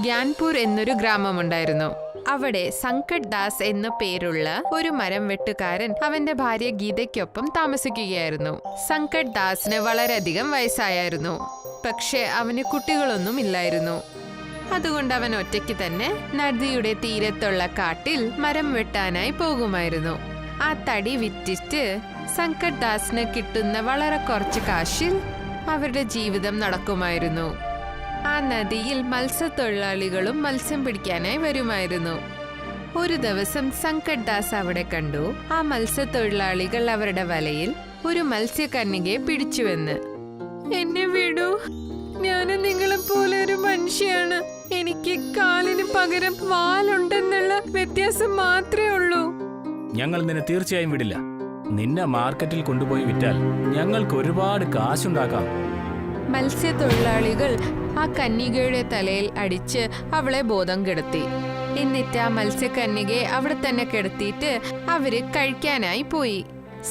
ഗ്യാൻപൂർ എന്നൊരു ഗ്രാമമുണ്ടായിരുന്നു. അവിടെ സങ്കട് ദാസ് എന്ന പേരുള്ള ഒരു മരം വെട്ടുകാരൻ അവന്റെ ഭാര്യ ഗീതയ്ക്കൊപ്പം താമസിക്കുകയായിരുന്നു. സങ്കട് ദാസിന് വളരെയധികം വയസ്സായിരുന്നു. പക്ഷെ അവന് കുട്ടികളൊന്നും ഇല്ലായിരുന്നു. അതുകൊണ്ട് അവൻ ഒറ്റയ്ക്ക് തന്നെ നദിയുടെ തീരത്തുള്ള കാട്ടിൽ മരം വെട്ടാനായി പോകുമായിരുന്നു. ആ തടി വിറ്റിട്ട് സങ്കട് ദാസിന് കിട്ടുന്ന വളരെ കുറച്ച് കാശിൽ അവരുടെ ജീവിതം നടക്കുമായിരുന്നു. ആ നദിയിൽ മത്സ്യത്തൊഴിലാളികളും മത്സ്യം പിടിക്കാനായി വരുമായിരുന്നു. ഒരു ദിവസം സങ്കട്ട് ദാസ് അവിടെ കണ്ടു. ആ മത്സ്യത്തൊഴിലാളികൾ അവരുടെ വലയിൽ ഒരു മത്സ്യകന്യകയെ പിടിച്ചുവെന്ന്. എന്നെ വിടൂ. ഞാൻ നിങ്ങളെ പോലെ ഒരു മനുഷ്യയാണ്. എനിക്ക് കാലിന് പകരം വാലുണ്ടെന്നുള്ള വ്യത്യാസം മാത്രമേ ഉള്ളൂ. ഞങ്ങൾ നിന്നെ തീർച്ചയായും വിടില്ല. നിന്നെ മാർക്കറ്റിൽ കൊണ്ടുപോയി വിറ്റാൽ ഞങ്ങൾക്ക് ഒരുപാട് കാശുണ്ടാക്കാം. മത്സ്യത്തൊഴിലാളികൾ ആ കന്യകയുടെ തലയിൽ അടിച്ച് അവളെ ബോധം കെടുത്തി. എന്നിട്ട് ആ മത്സ്യക്കന്യകയെ അവിടെ തന്നെ കിടത്തിയിട്ട് അവർ കഴിക്കാനായി പോയി.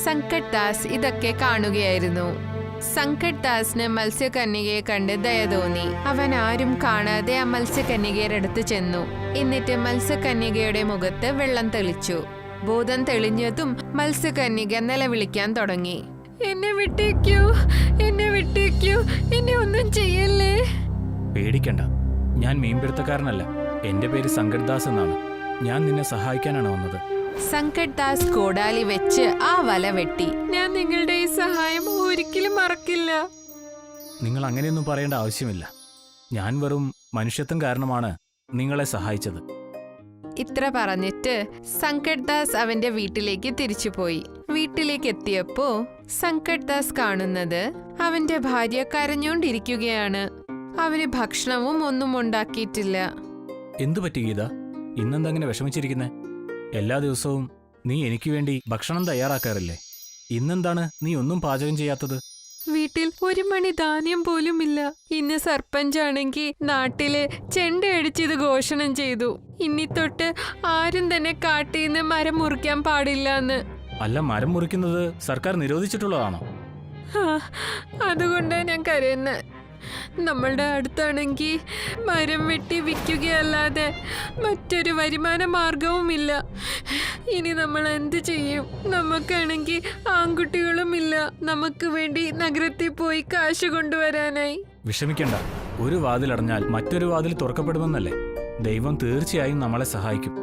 സങ്കട്ട് ദാസ് ഇതൊക്കെ കാണുകയായിരുന്നു. സങ്കട്ട് ദാസിന് മത്സ്യകന്യകയെ കണ്ട് ദയ തോന്നി. അവൻ ആരും കാണാതെ ആ മത്സ്യകന്യകയുടെ അടുത്ത് ചെന്നു. എന്നിട്ട് മത്സ്യകന്യകയുടെ മുഖത്ത് വെള്ളം തെളിച്ചു. ബോധം തെളിഞ്ഞതും മത്സ്യകന്യക നിലവിളിക്കാൻ തുടങ്ങി. എന്നെ വിട്ടേക്കൂ എന്നെ വിട്ടേക്കൂ. എന്നെ ഒന്നും ചെയ്യല്ലേ? പേടിക്കണ്ട. ഞാൻ മീൻപിടുത്തക്കാരനല്ല. എന്റെ പേര് സങ്കട് ദാസ് എന്നാണ്. ഞാൻ നിന്നെ സഹായിക്കാനാണ് വന്നത്. സങ്കട് ദാസ് കോടാലി വെച്ച് ആ വല വെട്ടി. ഞാൻ നിങ്ങളുടെ ഈ സഹായം ഒരിക്കലും മറക്കില്ല. നിങ്ങൾ അങ്ങനെയൊന്നും പറയേണ്ട ആവശ്യമില്ല. ഞാൻ വെറും മനുഷ്യത്വം കാരണമാണ് നിങ്ങളെ സഹായിച്ചത്. ഇത്ര പറഞ്ഞിട്ട് സങ്കട് ദാസ് അവന്റെ വീട്ടിലേക്ക് തിരിച്ചുപോയി. വീട്ടിലേക്ക് എത്തിയപ്പോ സങ്കട്ട് ദാസ് കാണുന്നത് അവന്റെ ഭാര്യ കരഞ്ഞോണ്ടിരിക്കുകയാണ്. അവന് ഭക്ഷണവും ഒന്നും ഉണ്ടാക്കിയിട്ടില്ല. എന്തു പറ്റി ഗീത? ഇന്നെന്തങ്ങനെ വിഷമിച്ചിരിക്കുന്നേ? എല്ലാ ദിവസവും നീ എനിക്ക് വേണ്ടി ഭക്ഷണം തയ്യാറാക്കാറില്ലേ? ഇന്നെന്താണ് നീ ഒന്നും പാചകം ചെയ്യാത്തത്? വീട്ടിൽ ഒരു മണി ധാന്യം പോലും ഇല്ല. ഇന്ന് സർപ്പഞ്ചാണെങ്കിൽ നാട്ടിൽ ചെണ്ടയടിച്ചിത് ഘോഷണം ചെയ്തു. ഇനി തൊട്ട് ആരും തന്നെ കാട്ടിന്ന് മരം മുറിക്കാൻ പാടില്ല എന്ന് അല്ല മരം മുറിക്കുന്നത് സർക്കാർ നിരോധിച്ചിട്ടുള്ളതാണോ? അതുകൊണ്ടാ ഞാൻ കരയുന്നത് നമ്മളുടെ അടുത്താണെങ്കിൽ മരം വെട്ടി വിൽക്കുകയല്ലാതെ മറ്റൊരു വരുമാന മാർഗവുമില്ല. ഇനി നമ്മൾ എന്ത് ചെയ്യും? നമുക്കാണെങ്കിൽ ആൺകുട്ടികളും ഇല്ല നമുക്ക് വേണ്ടി നഗരത്തിൽ പോയി കാശ് കൊണ്ടുവരാനായി. വിഷമിക്കണ്ട. ഒരു വാതിലടഞ്ഞാൽ മറ്റൊരു വാതിൽ തുറക്കപ്പെടുമെന്നല്ലേ? ദൈവം തീർച്ചയായും നമ്മളെ സഹായിക്കും.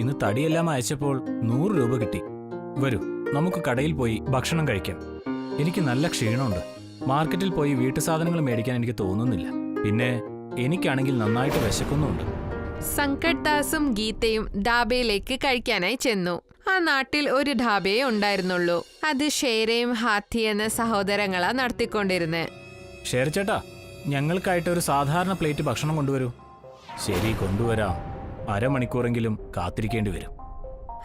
ഇന്ന് തടിയെല്ലാം അയച്ചപ്പോൾ നൂറ് രൂപ കിട്ടി. വരൂ നമുക്ക് കടയിൽ പോയി ഭക്ഷണം കഴിക്കാം. എനിക്ക് നല്ല ക്ഷീണമുണ്ട്. മാർക്കറ്റിൽ പോയി വീട്ടു സാധനങ്ങൾ മേടിക്കാൻ എനിക്ക് തോന്നുന്നില്ല. പിന്നെ എനിക്കാണെങ്കിൽ നന്നായിട്ട് വിശക്കുന്നുണ്ട് സങ്കട്ട് ദാസും ഗീതയും ഡാബയിലേക്ക് കഴിക്കാനായി ചെന്നു. ആ നാട്ടിൽ ഒരു ഢാബയെ ഉണ്ടായിരുന്നുള്ളൂ. അത് ഷേരയും ഹാത്തി എന്ന സഹോദരങ്ങളാ നടത്തിക്കൊണ്ടിരുന്നത് ചേട്ടാ ഞങ്ങൾക്കായിട്ട് ഒരു സാധാരണ പ്ലേറ്റ് ഭക്ഷണം കൊണ്ടുവരൂ. ശരി കൊണ്ടുവരാം. അരമണിക്കൂറെങ്കിലും കാത്തിരിക്കേണ്ടി വരും.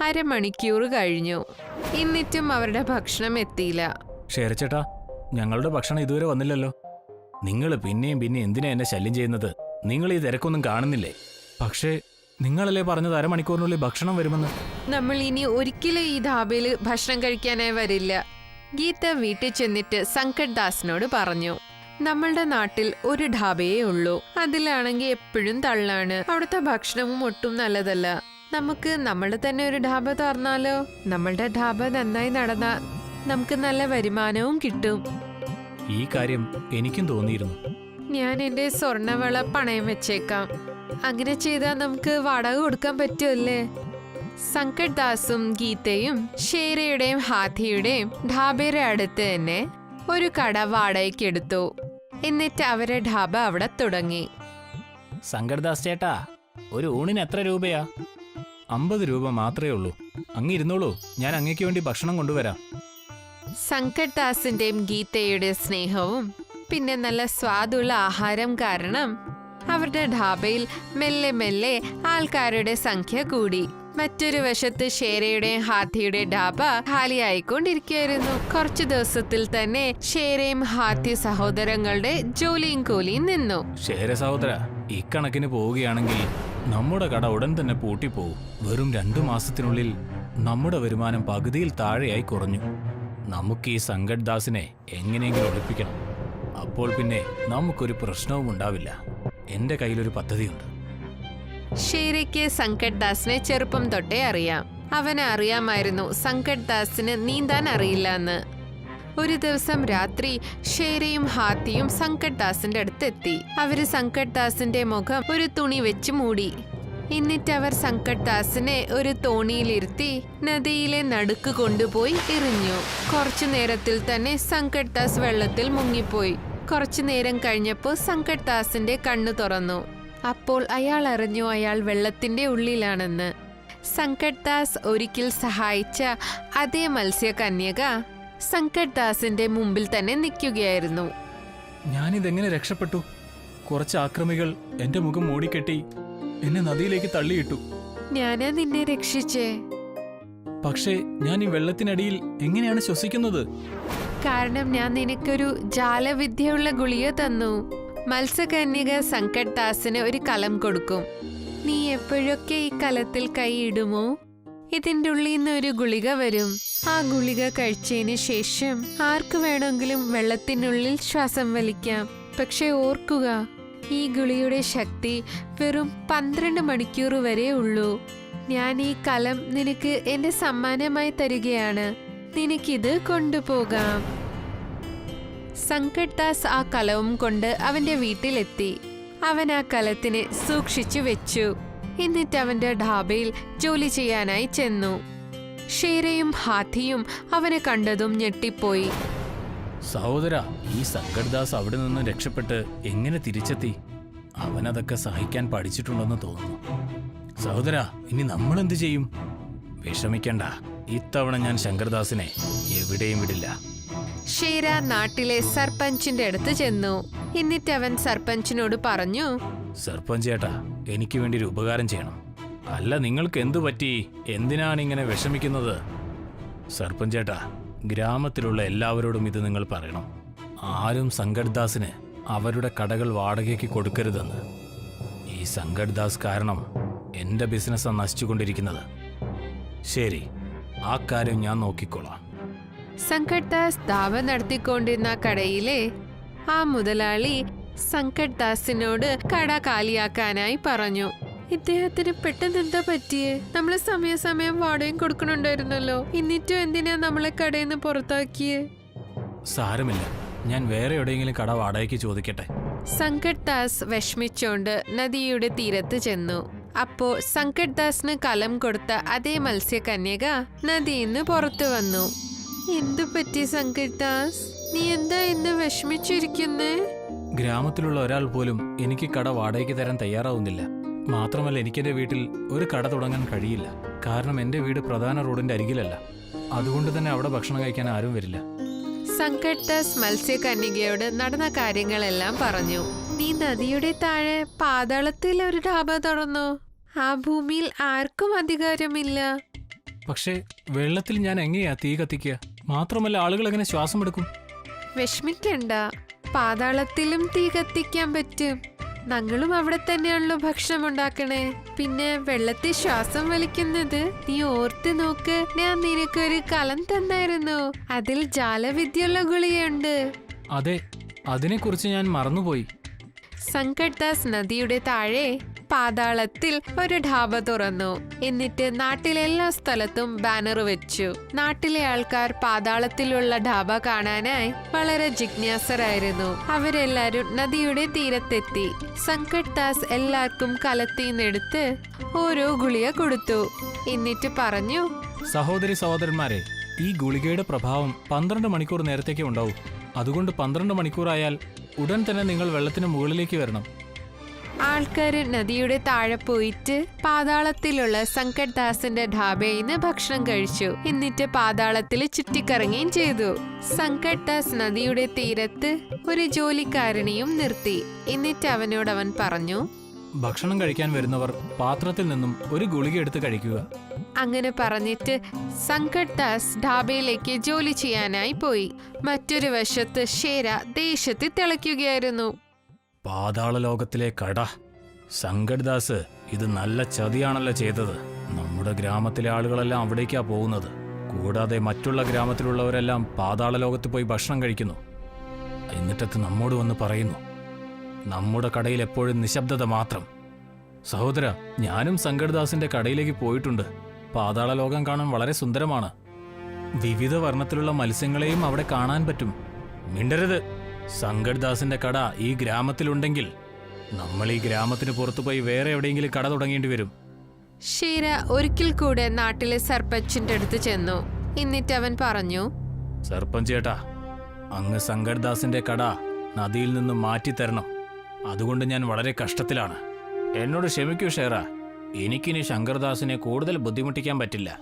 അരമണിക്കൂർ കഴിഞ്ഞു. എന്നിട്ടും അവരുടെ ഭക്ഷണം എത്തിയില്ല. ഷേർച്ചേട്ടാ ഞങ്ങളുടെ ഭക്ഷണം ഇതുവരെ വന്നില്ലല്ലോ. നിങ്ങൾ പിന്നെയും പിന്നെ എന്തിനാ എന്നെ ശല്യം ചെയ്യുന്നത്? നിങ്ങൾ ഈ തിരക്കൊന്നും കാണുന്നില്ലേ? പക്ഷേ നിങ്ങളല്ലേ പറഞ്ഞത് അരമണിക്കൂറിനുള്ളിൽ ഭക്ഷണം വരുമെന്ന്? നമ്മൾ ഇനി ഒരിക്കലും ഈ ധാബയിൽ ഭക്ഷണം കഴിക്കാനായി വരില്ല. ഗീത വീട്ടിൽ ചെന്നിട്ട് സങ്കട് ദാസിനോട് പറഞ്ഞു നമ്മളുടെ നാട്ടിൽ ഒരു ഢാബയേ ഉള്ളൂ. അതിലാണെങ്കിൽ എപ്പോഴും തള്ളാണ്. അവിടുത്തെ ഭക്ഷണവും ഒട്ടും നല്ലതല്ല. നമുക്ക് നമ്മൾ തന്നെ ഒരു ഢാബ തുറന്നാലോ? നമ്മളുടെ ഢാബ നന്നായി നടന്നാ നമുക്ക് നല്ല വരുമാനവും കിട്ടും. ഈ കാര്യം എനിക്കും തോന്നിയിരുന്നു. ഞാൻ എന്റെ സ്വർണവള പണയം വെച്ചേക്കാം. അങ്ങനെ ചെയ്താൽ നമുക്ക് വാടക കൊടുക്കാൻ പറ്റുമല്ലേ സങ്കട് ദാസും ഗീതയും ഷേരയുടെയും ഹാഥിയുടെയും ഢാബയുടെ അടുത്ത് തന്നെ ഒരു കട വാടകയ്ക്ക് എടുത്തു. എന്നിട്ട് അവരെ ഢാബ അവിടെ തുടങ്ങി. സങ്കർദാസ് ചേട്ടാ ഒരു ഊണിന് എത്ര രൂപയാ? അമ്പത് രൂപ മാത്രമേ ഉള്ളൂ. അങ്ങ് ഇരുന്നോളൂ. ഞാൻ അങ്ങേക്ക് വേണ്ടി ഭക്ഷണം കൊണ്ടുവരാം. സങ്കട്ട് ദാസിന്റെയും ഗീതയുടെ സ്നേഹവും പിന്നെ നല്ല സ്വാദുള്ള ആഹാരം കാരണം അവരുടെ ഢാബയിൽ മെല്ലെ മെല്ലെ ആൾക്കാരുടെ സംഖ്യ കൂടി. മറ്റൊരു വശത്ത് ഷേരയുടെയും ഹാത്തിയുടെ ഢാബ ഖാലിയായിക്കൊണ്ടിരിക്കുകയായിരുന്നു. കുറച്ചു ദിവസത്തിൽ തന്നെ ഷേരയും ഹാത്തി സഹോദരങ്ങളുടെ ജോലിയും കൂലിയും നിന്നു. ഷേര സഹോദര കണക്കിന് പോവുകയാണെങ്കിൽ നമ്മുടെ കട ഉടൻ തന്നെ പൂട്ടിപ്പോവും. വെറും രണ്ടു മാസത്തിനുള്ളിൽ നമ്മുടെ വരുമാനം പകുതിയിൽ താഴെയായി കുറഞ്ഞു. നമുക്ക് ഈ സങ്കട് ദാസിനെ എങ്ങനെയെങ്കിലും ഒളിപ്പിക്കണം. അപ്പോൾ പിന്നെ നമുക്കൊരു പ്രശ്നവും ഉണ്ടാവില്ല. എന്റെ കയ്യിലൊരു പദ്ധതിയുണ്ട്. ശരിക്ക് സങ്കട് ദാസിനെ ചെറുപ്പം തൊട്ടേ അറിയാം. അവനെ അറിയാമായിരുന്നു സങ്കട് ദാസിന് നീന്താൻ അറിയില്ല എന്ന്. ഒരു ദിവസം രാത്രി ഷേരയും ഹാത്തിയും സങ്കട്ട് ദാസിന്റെ അടുത്തെത്തി. അവർ സങ്കട്ട് ദാസിന്റെ മുഖം ഒരു തുണി വെച്ച് മൂടി. എന്നിട്ട് അവർ സങ്കട്ദാസിനെ ഒരു തോണിയിലിരുത്തി നദിയിലെ നടുക്ക് കൊണ്ടുപോയി എറിഞ്ഞു. കുറച്ചു നേരത്തിൽ തന്നെ സങ്കട്ദാസ് വെള്ളത്തിൽ മുങ്ങിപ്പോയി. കുറച്ചു നേരം കഴിഞ്ഞപ്പോൾ സങ്കട്ദാസിന്റെ കണ്ണു തുറന്നു. അപ്പോൾ അയാൾ അറിഞ്ഞു അയാൾ വെള്ളത്തിന്റെ ഉള്ളിലാണെന്ന്. സങ്കട്ദാസ് ഒരിക്കൽ സഹായിച്ച അതേ മത്സ്യകന്യക സങ്കട്ട് ദാസിന്റെ മുമ്പിൽ തന്നെ നിൽക്കുകയായിരുന്നു. ഞാനിതെങ്ങനെ രക്ഷപ്പെട്ടു? കുറച്ച് ആക്രമികൾ എന്റെ മുഖം മൂടിക്കെട്ടി എന്നെ നദിയിലേക്ക് തള്ളിയിട്ടു. ഞാനാ നിന്നെ രക്ഷിച്ചേ. പക്ഷേ ഞാൻ ഈ വെള്ളത്തിനടിയിൽ എങ്ങനെയാണ് ശ്വസിക്കുന്നത്? കാരണം ഞാൻ നിനക്കൊരു ജാലവിദ്യയുള്ള ഗുളിക തന്നു. മത്സ്യകന്യക സങ്കട് ദാസിന് ഒരു കലം കൊടുക്കും. നീ എപ്പോഴൊക്കെ ഈ കലത്തിൽ കൈയിടുമോ? ഇതിന്റെ ഉള്ളിൽ നിന്ന് ഒരു ഗുളിക വരും. ആ ഗുളിക കഴിച്ചതിന് ശേഷം ആർക്ക് വേണമെങ്കിലും വെള്ളത്തിനുള്ളിൽ ശ്വാസം വലിക്കാം. പക്ഷെ ഓർക്കുക ഈ ഗുളിയുടെ ശക്തി വെറും പന്ത്രണ്ട് മണിക്കൂർ വരെ ഉള്ളൂ. ഞാൻ ഈ കലം നിനക്ക് എന്റെ സമ്മാനമായി തരികയാണ്. നിനക്കിത് കൊണ്ടുപോകാം. സങ്കട് ദാസ് ആ കലവും കൊണ്ട് അവന്റെ വീട്ടിലെത്തി. അവൻ ആ കലത്തിനെ സൂക്ഷിച്ചു വെച്ചു. എന്നിട്ട് അവന്റെ ഢാബയിൽ ജോലി ചെയ്യാനായി ചെന്നു. ഷേരയും ഹാത്തിയും അവനെ കണ്ടതും ഞെട്ടിപ്പോയി. സഹോദര ഈ സങ്കട്ദാസ് അവിടെ നിന്ന് രക്ഷപ്പെട്ട് എങ്ങനെ തിരിച്ചെത്തി? അവനതൊക്കെ സഹിക്കാൻ പഠിച്ചിട്ടുണ്ടെന്ന് തോന്നുന്നു. സഹോദര ഇനി നമ്മൾ എന്ത് ചെയ്യും? വിഷമിക്കണ്ട. ഇത്തവണ ഞാൻ ശങ്കർദാസിനെ എവിടെയും വിടില്ല. ഷേര നാട്ടിലെ സർപഞ്ചിന്റെ അടുത്ത് ചെന്നു. എന്നിട്ട് അവൻ സർപഞ്ചിനോട് പറഞ്ഞു സർപഞ്ച് ചേട്ടാ എനിക്ക് വേണ്ടി ഒരു ഉപകാരം ചെയ്യണം. അല്ല നിങ്ങൾക്ക് എന്തു പറ്റി? എന്തിനാണ് ഇങ്ങനെ വിഷമിക്കുന്നത്? സർപ്പഞ്ചേട്ടാ ഗ്രാമത്തിലുള്ള എല്ലാവരോടും ഇത് നിങ്ങൾ പറയണം. ആരും സങ്കട്ദാസിന് അവരുടെ കടകൾ വാടകയ്ക്ക് കൊടുക്കരുതെന്ന്. ഈ സങ്കട്ദാസ് കാരണം എന്റെ ബിസിനസ്സാണ് നശിച്ചുകൊണ്ടിരിക്കുന്നത്. ശരി ആ കാര്യം ഞാൻ നോക്കിക്കോളാം. സങ്കട്ദാസ് ദാവ നടത്തിക്കൊണ്ടിരുന്ന കടയിലെ ആ മുതലാളി സങ്കട്ദാസിനോട് കട കാലിയാക്കാനായി പറഞ്ഞു. ഇദ്ദേഹത്തിന് പെട്ടെന്ന് എന്താ പറ്റിയേ? നമ്മൾ സമയാസമയം വാടകയും കൊടുക്കണുണ്ടായിരുന്നല്ലോ. എന്നിട്ടും എന്തിനാ നമ്മളെ കടയിൽ നിന്ന് പുറത്താക്കിയേ? സാരമില്ല. ഞാൻ വേറെ എവിടെയെങ്കിലും കട വാടകയ്ക്ക് ചോദിക്കട്ടെ. സങ്കട് ദാസ് വിഷമിച്ചോണ്ട് നദിയുടെ തീരത്ത് ചെന്നു. അപ്പോ സങ്കട് ദാസിന് കലം കൊടുത്ത അതേ മത്സ്യകന്യക നദിയിൽ നിന്ന് പുറത്തു വന്നു. എന്തു പറ്റി സങ്കട് ദാസ്? നീ എന്താ ഇന്ന് വിഷമിച്ചിരിക്കുന്നേ? ഗ്രാമത്തിലുള്ള ഒരാൾ പോലും എനിക്ക് കട വാടകയ്ക്ക് തരാൻ തയ്യാറാവുന്നില്ല. മാത്രമല്ല എനിക്കെന്റെ വീട്ടിൽ ഒരു കട തുടങ്ങാൻ കഴിയില്ല. കാരണം എന്റെ വീട് പ്രധാന റോഡിന്റെ അരികിലല്ല. അതുകൊണ്ട് തന്നെ അവിടെ ഭക്ഷണം കഴിക്കാൻ ആരും വരില്ല. സങ്കട്ട് ദാസ് മത്സ്യകന്യകയോട് നടന്ന കാര്യങ്ങളെല്ലാം പറഞ്ഞു. നീ നദിയുടെ താഴെ പാതാളത്തിൽ ഒരു ഡാബ തുറന്നു. ആ ഭൂമിയിൽ ആർക്കും അധികാരമില്ല. പക്ഷേ വെള്ളത്തിൽ ഞാൻ എങ്ങനെയാ തീ കത്തിക്കുക? മാത്രമല്ല ആളുകൾ എങ്ങനെ ശ്വാസം എടുക്കും? വിഷമിക്കണ്ട. പാതാളത്തിലും തീ കത്തിക്കാൻ പറ്റും. ഞങ്ങളും അവിടെ തന്നെയാണല്ലോ ഭക്ഷണം ഉണ്ടാക്കണേ. പിന്നെ വെള്ളത്തിൽ ശ്വാസം വലിക്കുന്നത് നീ ഓർത്ത് നോക്ക്. ഞാൻ നിനക്കൊരു കലം തന്നായിരുന്നു. അതിൽ ജാലവിദ്യയുള്ള ഗുളിയുണ്ട് അതെ അതിനെക്കുറിച്ച് ഞാൻ മറന്നുപോയി. സങ്കട്ദാസ് നദിയുടെ താഴെ പാതാളത്തിൽ ഒരു ഢാബ തുറന്നു. എന്നിട്ട് നാട്ടിലെല്ലാ സ്ഥലത്തും ബാനർ വെച്ചു. നാട്ടിലെ ആൾക്കാർ പാതാളത്തിലുള്ള ഢാബ കാണാനായി വളരെ ജിജ്ഞാസരായിരുന്നു. അവരെല്ലാരും നദിയുടെ തീരത്തെത്തി. സങ്കട് ദാസ് എല്ലാവർക്കും കലത്തിന്നെടുത്ത് ഓരോ ഗുളിക കൊടുത്തു. എന്നിട്ട് പറഞ്ഞു സഹോദരി സഹോദരന്മാരെ ഈ ഗുളികയുടെ പ്രഭാവം പന്ത്രണ്ട് മണിക്കൂർ നേരത്തേക്ക് ഉണ്ടാവും. അതുകൊണ്ട് പന്ത്രണ്ട് മണിക്കൂറായാൽ ഉടൻ തന്നെ നിങ്ങൾ വെള്ളത്തിന് മുകളിലേക്ക് വരണം. ആൾക്കാര് നദിയുടെ താഴെ പോയിട്ട് പാതാളത്തിലുള്ള സങ്കട് ദാസിന്റെ ഢാബയിൽ നിന്ന് ഭക്ഷണം കഴിച്ചു. എന്നിട്ട് പാതാളത്തിൽ ചുറ്റിക്കറങ്ങുകയും ചെയ്തു. സങ്കട് ദാസ് നദിയുടെ തീരത്ത് ഒരു ജോലിക്കാരനെയും നിർത്തി. എന്നിട്ട് അവനോട് അവൻ പറഞ്ഞു ഭക്ഷണം കഴിക്കാൻ വരുന്നവർ പാത്രത്തിൽ നിന്നും ഒരു ഗുളിക എടുത്ത് കഴിക്കുക. അങ്ങനെ പറഞ്ഞിട്ട് സങ്കട് ദാസ് ഢാബയിലേക്ക് ജോലി ചെയ്യാനായി പോയി. മറ്റൊരു വശത്ത് ഷേര ദേഷ്യത്തിൽ തിളയ്ക്കുകയായിരുന്നു. പാതാള ലോകത്തിലെ കട സങ്കട്ദാസ് ഇത് നല്ല ചതിയാണല്ലോ ചെയ്തത്. നമ്മുടെ ഗ്രാമത്തിലെ ആളുകളെല്ലാം അവിടേക്കാ പോകുന്നത്. കൂടാതെ മറ്റുള്ള ഗ്രാമത്തിലുള്ളവരെല്ലാം പാതാള ലോകത്ത് പോയി ഭക്ഷണം കഴിക്കുന്നു. എന്നിട്ടത് നമ്മോട് വന്ന് പറയുന്നു. നമ്മുടെ കടയിൽ എപ്പോഴും നിശബ്ദത മാത്രം. സഹോദര ഞാനും സങ്കടദാസിന്റെ കടയിലേക്ക് പോയിട്ടുണ്ട്. പാതാള ലോകം കാണാൻ വളരെ സുന്ദരമാണ്. വിവിധ വർണത്തിലുള്ള മത്സ്യങ്ങളെയും അവിടെ കാണാൻ പറ്റും. മിണ്ടരുത്. സങ്കർദാസിന്റെ കട ഈ ഗ്രാമത്തിലുണ്ടെങ്കിൽ നമ്മൾ ഈ ഗ്രാമത്തിന് പുറത്തു പോയി വേറെ എവിടെയെങ്കിലും കട തുടങ്ങേണ്ടി വരും. ഷീര ഒരിക്കൽ കൂടെ നാട്ടിലെ സർപ്പഞ്ചിന്റെ അടുത്ത് ചെന്നു. എന്നിട്ട് അവൻ പറഞ്ഞു സർപ്പഞ്ച് ചേട്ടാ അങ്ങ് സങ്കട്ദാസിന്റെ കട നദിയിൽ നിന്ന് മാറ്റി തരണം. അതുകൊണ്ട് ഞാൻ വളരെ കഷ്ടത്തിലാണ്. എന്നോട് ക്ഷമിക്കൂ ഷേറ. എനിക്കിനി ശങ്കർദാസിനെ കൂടുതൽ ബുദ്ധിമുട്ടിക്കാൻ പറ്റില്ല.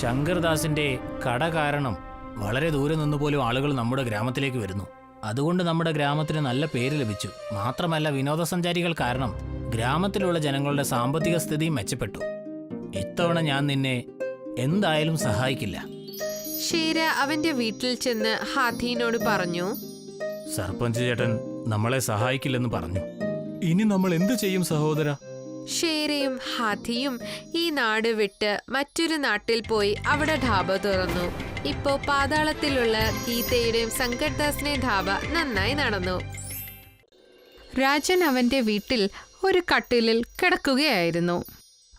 ശങ്കർദാസിന്റെ കട കാരണം വളരെ ദൂരെ നിന്ന് പോലും ആളുകൾ നമ്മുടെ ഗ്രാമത്തിലേക്ക് വരുന്നു. അതുകൊണ്ട് നമ്മുടെ ഗ്രാമത്തിന് നല്ല പേര് ലഭിച്ചു. മാത്രമല്ല വിനോദസഞ്ചാരികൾ കാരണം ഗ്രാമത്തിലുള്ള ജനങ്ങളുടെ സാമ്പത്തിക സ്ഥിതി മെച്ചപ്പെട്ടു. ഇത്തവണ ഞാൻ നിന്നെ എന്തായാലും സഹായിക്കില്ല. ഷീര അവന്റെ വീട്ടിൽ ചെന്ന് ഹാഥീനോട് പറഞ്ഞു. സർപഞ്ച് ചേട്ടൻ നമ്മളെ സഹായിക്കില്ലെന്ന് പറഞ്ഞു. ഇനി നമ്മൾ എന്ത് ചെയ്യും സഹോദര? ഷേരയും ഹാഥിയും ഈ നാട് വിട്ട് മറ്റൊരു നാട്ടിൽ പോയി അവിടെ ഢാബ തുറന്നു. ഇപ്പോ പാതാളത്തിലുള്ള ഗീതയുടെയും സങ്കർദാസിനെയും ധാബ നന്നായി നടന്നു. രാജൻ അവന്റെ വീട്ടിൽ ഒരു കട്ടിലിൽ കിടക്കുകയായിരുന്നു.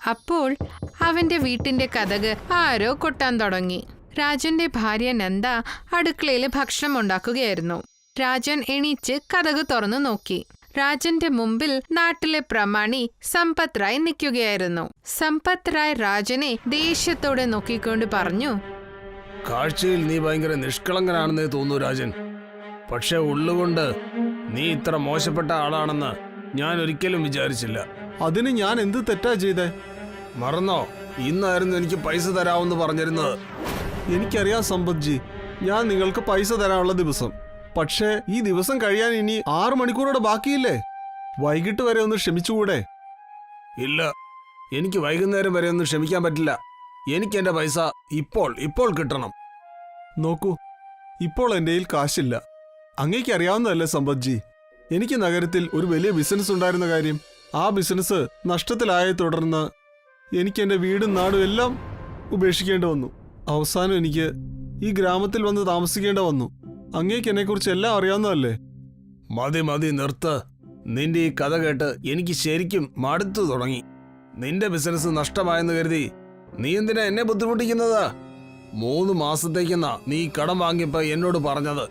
അപ്പോൾ അവന്റെ വീട്ടിന്റെ കഥക് ആരോ കൊട്ടാൻ തുടങ്ങി. രാജന്റെ ഭാര്യ നന്ദ അടുക്കളയിൽ ഭക്ഷണം ഉണ്ടാക്കുകയായിരുന്നു. രാജൻ എണീച്ച് കഥക് തുറന്നു നോക്കി. രാജന്റെ മുമ്പിൽ നാട്ടിലെ പ്രമാണി സമ്പത്ത് റായ് നിൽക്കുകയായിരുന്നു. സമ്പത്ത് റായ് രാജനെ ദേഷ്യത്തോടെ നോക്കിക്കൊണ്ട് പറഞ്ഞു കാഴ്ചയിൽ നീ ഭയങ്കര നിഷ്കളങ്കനാണെന്നേ തോന്നുന്നു രാജൻ. പക്ഷെ ഉള്ളുകൊണ്ട് നീ ഇത്ര മോശപ്പെട്ട ആളാണെന്ന് ഞാൻ ഒരിക്കലും വിചാരിച്ചില്ല. അതിന് ഞാൻ എന്ത് തെറ്റാ ചെയ്തേ? മറന്നോ? ഇന്നായിരുന്നു എനിക്ക് പൈസ തരാമെന്ന് പറഞ്ഞിരുന്നത്. എനിക്കറിയാം സമ്പത്ജി ഞാൻ നിങ്ങൾക്ക് പൈസ തരാനുള്ള ദിവസം. പക്ഷേ ഈ ദിവസം കഴിയാൻ ഇനി ആറ് മണിക്കൂറോടെ ബാക്കിയില്ലേ? വൈകിട്ട് വരെ ഒന്ന് ക്ഷമിച്ചുകൂടെ? ഇല്ല. എനിക്ക് വൈകുന്നേരം വരെ ഒന്നും ക്ഷമിക്കാൻ പറ്റില്ല. എനിക്ക് എന്റെ പൈസ ഇപ്പോൾ ഇപ്പോൾ കിട്ടണം. നോക്കൂ ഇപ്പോൾ എന്റെ കയ്യിൽ കാശില്ല. അങ്ങേക്ക് അറിയാവുന്നതല്ലേ സമ്പത്ജി? എനിക്ക് നഗരത്തിൽ ഒരു വലിയ ബിസിനസ് ഉണ്ടായിരുന്ന കാര്യം. ആ ബിസിനസ് നഷ്ടത്തിലായ തുടർന്ന് എനിക്ക് എന്റെ വീടും നാടും എല്ലാം ഉപേക്ഷിക്കേണ്ടി വന്നു. അവസാനം എനിക്ക് ഈ ഗ്രാമത്തിൽ വന്ന് താമസിക്കേണ്ട വന്നു. അങ്ങേക്ക് എന്നെക്കുറിച്ച് എല്ലാം അറിയാവുന്നതല്ലേ? മതി മതി നിർത്ത്. നിന്റെ ഈ കഥ കേട്ട് എനിക്ക് ശരിക്കും മടുത്തു തുടങ്ങി. നിന്റെ ബിസിനസ് നഷ്ടമായെന്ന് കരുതി നീ എന്തിനാ എന്നെ ബുദ്ധിമുട്ടിക്കുന്നത്? മൂന്ന് മാസത്തേക്കെന്നാ നീ കടം വാങ്ങിയപ്പോ എന്നോട് പറഞ്ഞത്.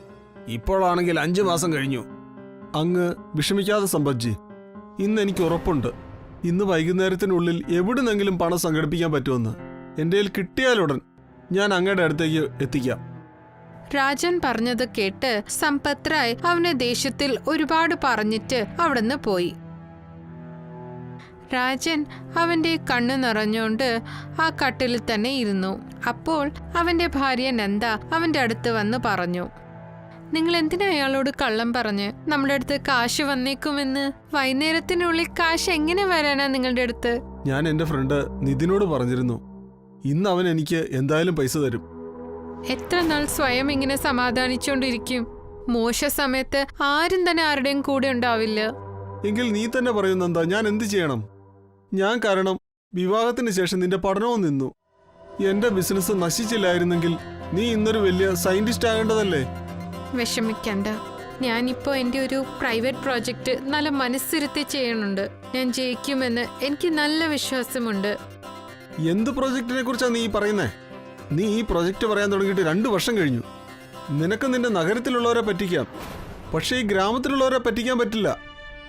ഇപ്പോഴാണെങ്കിൽ അഞ്ചു മാസം കഴിഞ്ഞു. അങ്ങ് വിഷമിക്കാതെ സമ്പത്ജി ഇന്ന് എനിക്ക് ഉറപ്പുണ്ട്. ഇന്ന് വൈകുന്നേരത്തിനുള്ളിൽ എവിടുന്നെങ്കിലും പണം സംഘടിപ്പിക്കാൻ പറ്റുമെന്ന്. കയ്യിൽ കിട്ടിയാലുടൻ ഞാൻ അങ്ങയുടെ അടുത്തേക്ക് എത്തിക്കാം. രാജൻ പറഞ്ഞത് കേട്ട് സമ്പത്രായ് അവനെ ദേഷ്യത്തിൽ ഒരുപാട് പറഞ്ഞിട്ട് അവിടുന്ന് പോയി. രാജൻ അവന്റെ കണ്ണു നിറഞ്ഞുകൊണ്ട് ആ കട്ടിലിൽ തന്നെ ഇരുന്നു. അപ്പോൾ അവന്റെ ഭാര്യ നന്ദ അവന്റെ അടുത്ത് വന്ന് പറഞ്ഞു നിങ്ങൾ എന്തിനാ അയാളോട് കള്ളം പറഞ്ഞ് നമ്മുടെ അടുത്ത് കാശ് വന്നേക്കുമെന്ന്? വൈകുന്നേരത്തിനുള്ളിൽ കാശ് എങ്ങനെ വരാനാ നിങ്ങളുടെ അടുത്ത്? ഞാൻ എന്റെ ഫ്രണ്ട് നിതിനോട് പറഞ്ഞിരുന്നു ഇന്ന് അവൻ എനിക്ക് എന്തായാലും പൈസ തരും. എത്ര നാൾ സ്വയം ഇങ്ങനെ സമാധാനിച്ചുകൊണ്ടിരിക്കും മോശ സമയത്ത് ആരും തന്നെ ആരുടെയും കൂടെ ഉണ്ടാവില്ല. എങ്കിൽ നീ തന്നെ പറയുന്നെന്താ ഞാൻ എന്ത് ചെയ്യണം? ഞാൻ കാരണം വിവാഹത്തിന് ശേഷം നിന്റെ പഠനവും നിന്നു. എന്റെ ബിസിനസ് നശിച്ചില്ലായിരുന്നെങ്കിൽ നീ ഇന്നൊരു വലിയ സയന്റിസ്റ്റ് ആകേണ്ടതല്ലേ? വിഷമിക്കണ്ട. ഞാനിപ്പോ എന്റെ ഒരു പ്രൈവറ്റ് പ്രോജക്റ്റ് നല്ല മനസ്സിരുത്തി ചെയ്യണുണ്ട്. ഞാൻ ജയിക്കുമെന്ന് എനിക്ക് നല്ല വിശ്വാസമുണ്ട്. എന്ത് പ്രോജക്റ്റിനെ കുറിച്ചാ നീ പറയുന്നേ? നീ ഈ പ്രോജക്റ്റ് പറയാൻ തുടങ്ങിയിട്ട് രണ്ടു വർഷം കഴിഞ്ഞു. നിനക്ക് നിന്റെ നഗരത്തിലുള്ളവരെ പറ്റിക്കാം. പക്ഷേ ഈ ഗ്രാമത്തിലുള്ളവരെ പറ്റിക്കാൻ പറ്റില്ല.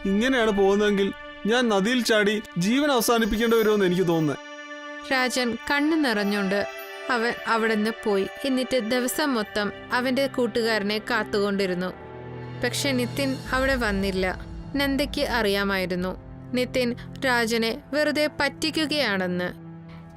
ഇങ്ങനെയാണ് പോകുന്നതെങ്കിൽ ഞാൻ നദിയിൽ ചാടി ജീവൻ അവസാനിപ്പിക്കേണ്ടി വരുമെന്ന് എനിക്ക് തോന്നുന്നത് രാജൻ കണ്ണു നിറഞ്ഞുകൊണ്ട് അവൻ അവിടെ നിന്ന് പോയി. എന്നിട്ട് ദിവസം മൊത്തം അവന്റെ കൂട്ടുകാരനെ കാത്തുകൊണ്ടിരുന്നു. പക്ഷെ നിതിൻ അവിടെ വന്നില്ല. നന്ദയ്ക്ക് അറിയാമായിരുന്നു. നിതിൻ രാജനെ വെറുതെ പറ്റിക്കുകയാണെന്ന്.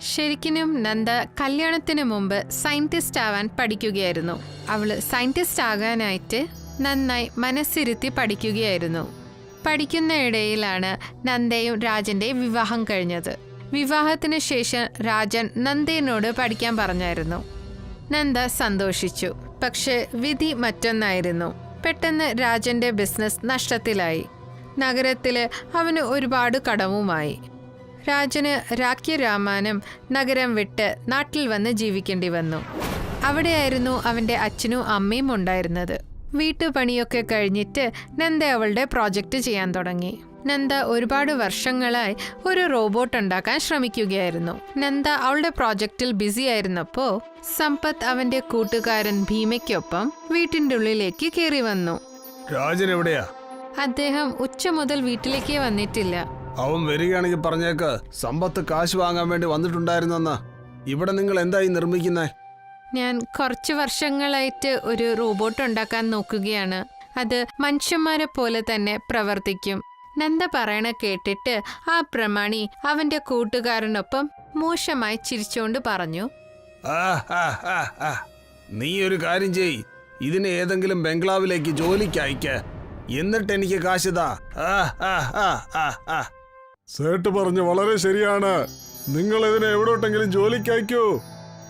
ശരിക്കും നന്ദ കല്യാണത്തിന് മുമ്പ് സയന്റിസ്റ്റ് ആവാൻ പഠിക്കുകയായിരുന്നു. അവൾ സയന്റിസ്റ്റ് ആകാനായിട്ട് നന്നായി മനസ്സിരുത്തി പഠിക്കുകയായിരുന്നു. പഠിക്കുന്ന ഇടയിലാണ് നന്ദയും രാജന്റെയും വിവാഹം കഴിഞ്ഞത്. വിവാഹത്തിന് ശേഷം രാജൻ നന്ദയനോട് പഠിക്കാൻ പറഞ്ഞായിരുന്നു. നന്ദ സന്തോഷിച്ചു. പക്ഷെ വിധി മറ്റൊന്നായിരുന്നു. പെട്ടെന്ന് രാജന്റെ ബിസിനസ് നഷ്ടത്തിലായി. നഗരത്തിൽ അവന് ഒരുപാട് കടവുമായി. രാജന് രാഖ്യരാമാനും നഗരം വിട്ട് നാട്ടിൽ വന്ന് ജീവിക്കേണ്ടി വന്നു. അവിടെയായിരുന്നു അവന്റെ അച്ഛനും അമ്മയും ഉണ്ടായിരുന്നത്. വീട്ടുപണിയൊക്കെ കഴിഞ്ഞിട്ട് നന്ദ അവളുടെ പ്രോജക്റ്റ് ചെയ്യാൻ തുടങ്ങി. നന്ദ ഒരുപാട് വർഷങ്ങളായി ഒരു റോബോട്ട് ഉണ്ടാക്കാൻ ശ്രമിക്കുകയായിരുന്നു. നന്ദ അവളുടെ പ്രോജക്റ്റിൽ ബിസി ആയിരുന്നപ്പോ സമ്പത്ത് അവന്റെ കൂട്ടുകാരൻ ഭീമയ്ക്കൊപ്പം വീട്ടിന്റെ ഉള്ളിലേക്ക് കയറി വന്നു. രാജൻ എവിടെയാ? അദ്ദേഹം ഉച്ച മുതൽ വീട്ടിലേക്ക് വന്നിട്ടില്ല. അവൻ വരികയാണെങ്കിൽ പറഞ്ഞേക്ക് സമ്പത്ത് കാശ് വാങ്ങാൻ വേണ്ടി വന്നിട്ടുണ്ടായിരുന്നെന്ന്. ഇവിടെ നിങ്ങൾ എന്തായി നിർമ്മിക്കുന്നേ? ഞാൻ കുറച്ച് വർഷങ്ങളായിട്ട് ഒരു റോബോട്ട് ഉണ്ടാക്കാൻ നോക്കുകയാണ്. അത് മനുഷ്യന്മാരെ പോലെ തന്നെ പ്രവർത്തിക്കും. നന്ദ പറയണ കേട്ടിട്ട് ആ പ്രമാണി അവന്റെ കൂട്ടുകാരനൊപ്പം മോശമായി ചിരിച്ചുകൊണ്ട് പറഞ്ഞു. നീ ഒരു കാര്യം ചെയ്. ഇതിനെ ഏതെങ്കിലും ബംഗ്ലാവിലേക്ക് ജോലിക്ക് അയക്ക. എന്നിട്ട് എനിക്ക് കാശിതാ. സേട്ട് പറഞ്ഞു വളരെ ശരിയാണ്. നിങ്ങൾ ഇതിനെ എവിടോട്ടെങ്കിലും ജോലിക്ക് അയക്കൂ.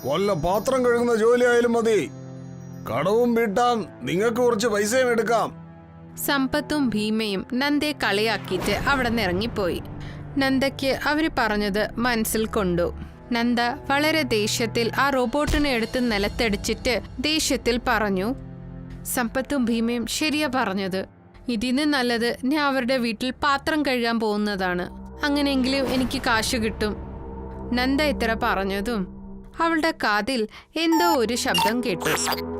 വല്ല പാത്രം കഴുകുന്ന ജോലി ആയാലും മതി. കടവും വീട്ടാം. നിങ്ങൾക്ക് കുറച്ച് പൈസയും എടുക്കാം. സമ്പത്തും ഭീമയും നന്ദയെ കളിയാക്കിയിട്ട് അവിടെ നിന്ന് ഇറങ്ങിപ്പോയി നന്ദയ്ക്ക് അവർ പറഞ്ഞത് മനസ്സിൽ കൊണ്ടു. നന്ദ വളരെ ദേഷ്യത്തിൽ ആ റോബോട്ടിനെ എടുത്ത് നിലത്തടിച്ചിട്ട് ദേഷ്യത്തിൽ പറഞ്ഞു സമ്പത്തും ഭീമയും ശരിയാ പറഞ്ഞത്. ഇതിന് നല്ലത് ഞാൻ അവരുടെ വീട്ടിൽ പാത്രം കഴുകാൻ പോകുന്നതാണ്. അങ്ങനെയെങ്കിലും എനിക്ക് കാശ് കിട്ടും. നന്ദ ഇത്ര പറഞ്ഞതും അവളുടെ കാതിൽ എന്തോ ഒരു ശബ്ദം കേട്ടു.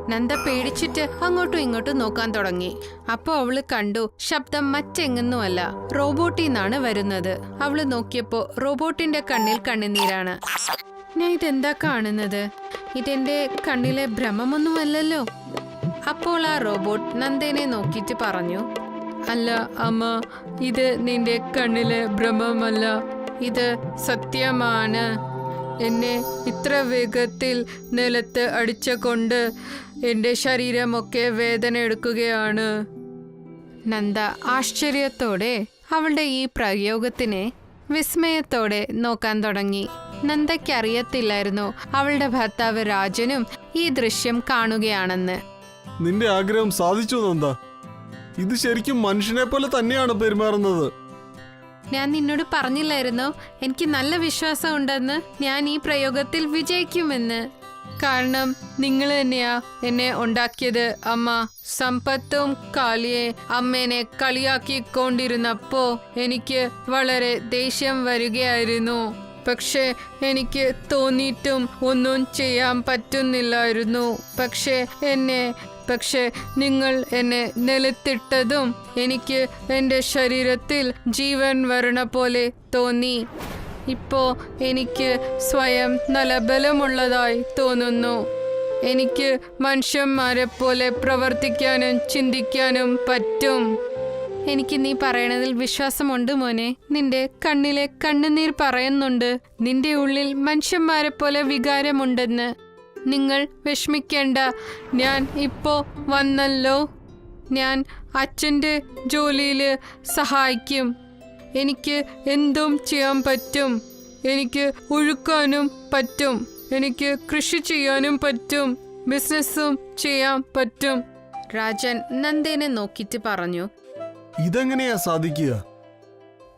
നന്ദ പേടിച്ചിട്ട് അങ്ങോട്ടും ഇങ്ങോട്ടും നോക്കാൻ തുടങ്ങി. അപ്പോൾ അവൾ കണ്ടു ശബ്ദം മറ്റെങ്ങുന്നുമല്ല റോബോട്ടിൽ നിന്നാണ് വരുന്നത്. അവൾ നോക്കിയപ്പോ റോബോട്ടിന്റെ കണ്ണിൽ കണ്ണുനീരാണ്. ഞാൻ ഇതെന്താ കാണുന്നത്? ഇതെന്റെ കണ്ണിലെ ഭ്രമമൊന്നുമല്ലല്ലോ? അപ്പോൾ ആ റോബോട്ട് നന്ദനെ നോക്കിയിട്ട് പറഞ്ഞു അല്ല അമ്മ ഇത് നിന്റെ കണ്ണിലെ ഭ്രമമല്ല. ഇത് സത്യമാണ്. എന്നെ ഇത്ര വേഗത്തിൽ നിലത്ത് അടിച്ച കൊണ്ട് എന്റെ ശരീരമൊക്കെ വേദന എടുക്കുകയാണ്. നന്ദ ആശ്ചര്യത്തോടെ അവളുടെ ഈ പ്രയോഗത്തിനെ വിസ്മയത്തോടെ നോക്കാൻ തുടങ്ങി. നന്ദയ്ക്കറിയത്തില്ലായിരുന്നു അവളുടെ ഭർത്താവ് രാജനും ഈ ദൃശ്യം കാണുകയാണെന്ന്. നിന്റെ ആഗ്രഹം സാധിച്ചു നന്ദ? ഇത് ശരിക്കും മനുഷ്യനെ പോലെ തന്നെയാണ് പെരുമാറുന്നത്. ഞാൻ നിന്നോട് പറഞ്ഞില്ലായിരുന്നോ. എനിക്ക് നല്ല വിശ്വാസം ഉണ്ടെന്ന് ഞാൻ ഈ പ്രയോഗത്തിൽ വിജയിക്കുമെന്ന്. കാരണം നിങ്ങൾ തന്നെയാ എന്നെ ഉണ്ടാക്കിയത് അമ്മ. സമ്പത്തും കാളിയെ അമ്മേനെ കളിയാക്കിക്കൊണ്ടിരുന്നപ്പോ എനിക്ക് വളരെ ദേഷ്യം വരികയായിരുന്നു. പക്ഷെ എനിക്ക് തോന്നിയിട്ടും ഒന്നും ചെയ്യാൻ പറ്റുന്നില്ലായിരുന്നു. പക്ഷെ എന്നെ പക്ഷെ നിങ്ങൾ എന്നെ നിലത്തിട്ടതും എനിക്ക് എന്റെ ശരീരത്തിൽ ജീവൻ വരണ പോലെ തോന്നി. ഇപ്പോൾ എനിക്ക് സ്വയം നല്ല ബലമുള്ളതായി തോന്നുന്നു. എനിക്ക് മനുഷ്യന്മാരെ പോലെ പ്രവർത്തിക്കാനും ചിന്തിക്കാനും പറ്റും. എനിക്ക് നീ പറയണതിൽ വിശ്വാസമുണ്ട് മോനെ. നിന്റെ കണ്ണിലെ കണ്ണുനീർ പറയുന്നുണ്ട്. നിന്റെ ഉള്ളിൽ മനുഷ്യന്മാരെ പോലെ വികാരമുണ്ടെന്ന്. നിങ്ങൾ വിഷമിക്കേണ്ട. ഞാൻ ഇപ്പോൾ വന്നല്ലോ. ഞാൻ അച്ഛന്റെ ജോലിയിൽ സഹായിക്കും. എനിക്ക് എന്തും ചെയ്യാൻ പറ്റും. എനിക്ക് ഒഴുക്കാനും പറ്റും. എനിക്ക് കൃഷി ചെയ്യാനും പറ്റും. ബിസിനസ്സും ചെയ്യാൻ പറ്റും. രാജൻ നന്ദേനെ നോക്കിയിട്ട് പറഞ്ഞു. ഇതെങ്ങനെയാ സാധിക്കുക?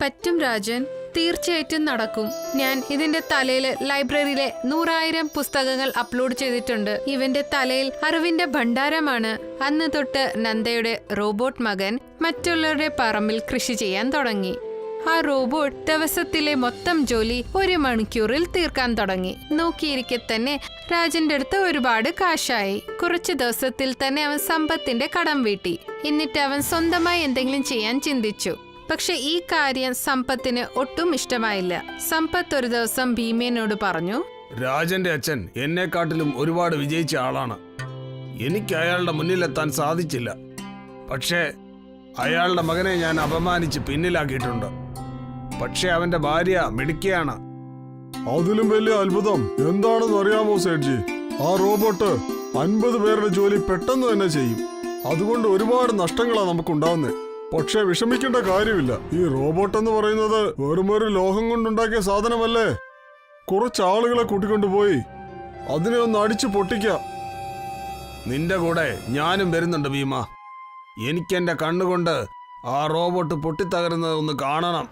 പറ്റും രാജൻ. തീർച്ചയായിട്ടും നടക്കും. ഞാൻ ഇതിന്റെ തലയിൽ ലൈബ്രറിയിലെ നൂറായിരം പുസ്തകങ്ങൾ അപ്ലോഡ് ചെയ്തിട്ടുണ്ട്. ഇവന്റെ തലയിൽ അറിവിന്റെ ഭണ്ഡാരമാണ്. അന്ന് തൊട്ട് നന്ദയുടെ റോബോട്ട് മകൻ മറ്റുള്ളവരുടെ പറമ്പിൽ കൃഷി ചെയ്യാൻ തുടങ്ങി. ആ റോബോട്ട് ദിവസത്തിലെ മൊത്തം ജോലി ഒരു മണിക്കൂറിൽ തീർക്കാൻ തുടങ്ങി. നോക്കിയിരിക്കെ തന്നെ രാജന്റെ അടുത്ത് ഒരുപാട് കാശായി. കുറച്ച് ദിവസത്തിൽ തന്നെ അവൻ സമ്പത്തിന്റെ കടം വീട്ടി. എന്നിട്ട് അവൻ സ്വന്തമായി എന്തെങ്കിലും ചെയ്യാൻ ചിന്തിച്ചു. പക്ഷെ ഈ കാര്യം സമ്പത്തിന് ഒട്ടും ഇഷ്ടമായില്ല. സമ്പത്ത് ഒരു ദിവസം ഭീമേനോട് പറഞ്ഞു രാജന്റെ അച്ഛൻ എന്നെക്കാട്ടിലും ഒരുപാട് വിജയിച്ച ആളാണ്. എനിക്ക് അയാളുടെ മുന്നിലെത്താൻ സാധിച്ചില്ല. പക്ഷേ അയാളുടെ മകനെ ഞാൻ അപമാനിച്ച് പിന്നിലാക്കിയിട്ടുണ്ട്. പക്ഷേ അവന്റെ ഭാര്യ മിടുക്കിയാണ്. അതിലും വലിയ അത്ഭുതം. എന്താണെന്ന് അറിയാമോ സേഠ്ജി? ആ റോബോട്ട് അൻപത് പേരുടെ ജോലി പെട്ടെന്ന് തന്നെ ചെയ്യും. അതുകൊണ്ട് ഒരുപാട് നഷ്ടങ്ങളാണ് നമുക്ക് ഉണ്ടാവുന്നത് പക്ഷെ വിഷമിക്കേണ്ട കാര്യമില്ല. ഈ റോബോട്ട് എന്ന് പറയുന്നത് വെറും ഒരു ലോഹം കൊണ്ടുണ്ടാക്കിയ സാധനമല്ലേ? കുറച്ച് ആളുകളെ കൂട്ടിക്കൊണ്ടുപോയി അതിനെ ഒന്ന് അടിച്ചു പൊട്ടിക്കാം. നിന്റെ കൂടെ ഞാനും വരുന്നുണ്ട് ഭീമ. എനിക്കെന്റെ കണ്ണുകൊണ്ട് ആ റോബോട്ട് പൊട്ടിത്തകരുന്നത് ഒന്ന് കാണണം.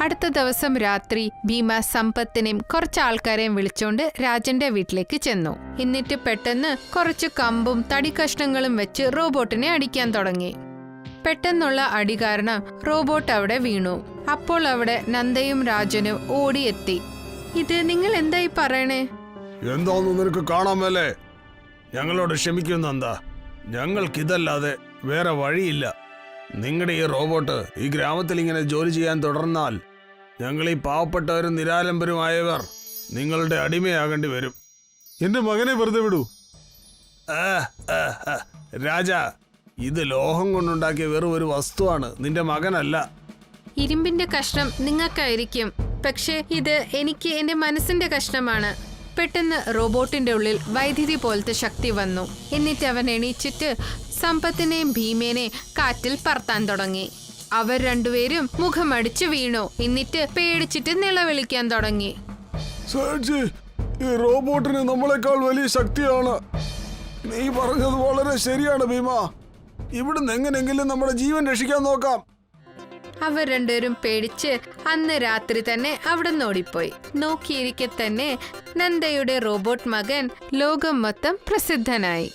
അടുത്ത ദിവസം രാത്രി ഭീമ സമ്പത്തിനെയും കുറച്ച് ആൾക്കാരെയും വിളിച്ചോണ്ട് രാജന്റെ വീട്ടിലേക്ക് ചെന്നു. എന്നിട്ട് പെട്ടെന്ന് കുറച്ച് കമ്പും തടി കഷ്ണങ്ങളും വെച്ച് റോബോട്ടിനെ അടിക്കാൻ തുടങ്ങി. പെട്ടെന്നുള്ള അടി കാരണം റോബോട്ട് അവിടെ വീണു. അപ്പോൾ അവിടെ നന്ദയും രാജനും ഓടിയെത്തി. ഇത് നിങ്ങൾ എന്തായി പറയണേ? എന്താന്ന് നിനക്ക് കാണാമല്ലേ ഞങ്ങളോട് ക്ഷമിക്കുന്ന എന്താ ഞങ്ങൾക്കിതല്ലാതെ വേറെ വഴിയില്ല. നിങ്ങളുടെ ഈ റോബോട്ട് ഈ ഗ്രാമത്തിൽ ഇങ്ങനെ ജോലി ചെയ്യാൻ തുടർന്നാൽ ഞങ്ങൾ ഈ പാവപ്പെട്ടവരും നിരാലംബരുമായവർ നിങ്ങളുടെ അടിമയാകേണ്ടി വരും. എന്റെ മകനെ വെറുതെ വിടൂ. രാജ ഇത് ലോഹം കൊണ്ടുണ്ടാക്കിയ വെറും ഒരു വസ്തുവാണ്. നിന്റെ മകനല്ല. ഇരുമ്പിന്റെ കഷ്ണം നിങ്ങൾക്കായിരിക്കും. പക്ഷേ ഇത് എനിക്ക് എന്റെ മനസ്സിന്റെ കഷ്ണമാണ്. പെട്ടെന്ന് റോബോട്ടിന്റെ ഉള്ളിൽ വൈദ്യുതി പോലത്തെ ശക്തി വന്നു. എന്നിട്ട് അവൻ എണീച്ചിട്ട് സമ്പത്തിനെയും ഭീമേനെയും കാറ്റിൽ പറത്താൻ തുടങ്ങി. അവർ രണ്ടുപേരും മുഖമടിച്ച് വീണു. എന്നിട്ട് പേടിച്ചിട്ട് നിലവിളിക്കാൻ തുടങ്ങി. റോബോട്ടിന് നമ്മളെക്കാൾ വലിയ ശക്തിയാണ്. നീ പറഞ്ഞത് വളരെ ശരിയാണ് ഭീമ. ഇവിടുന്ന് എങ്ങനെങ്കിലും നമ്മുടെ ജീവൻ രക്ഷിക്കാൻ നോക്കാം. അവർ രണ്ടുപേരും പേടിച്ച് അന്ന് രാത്രി തന്നെ അവിടെ ഓടിപ്പോയി. നോക്കിയിരിക്കെ തന്നെ നന്ദയുടെ റോബോട്ട് മകൻ ലോകം മൊത്തം പ്രസിദ്ധനായി.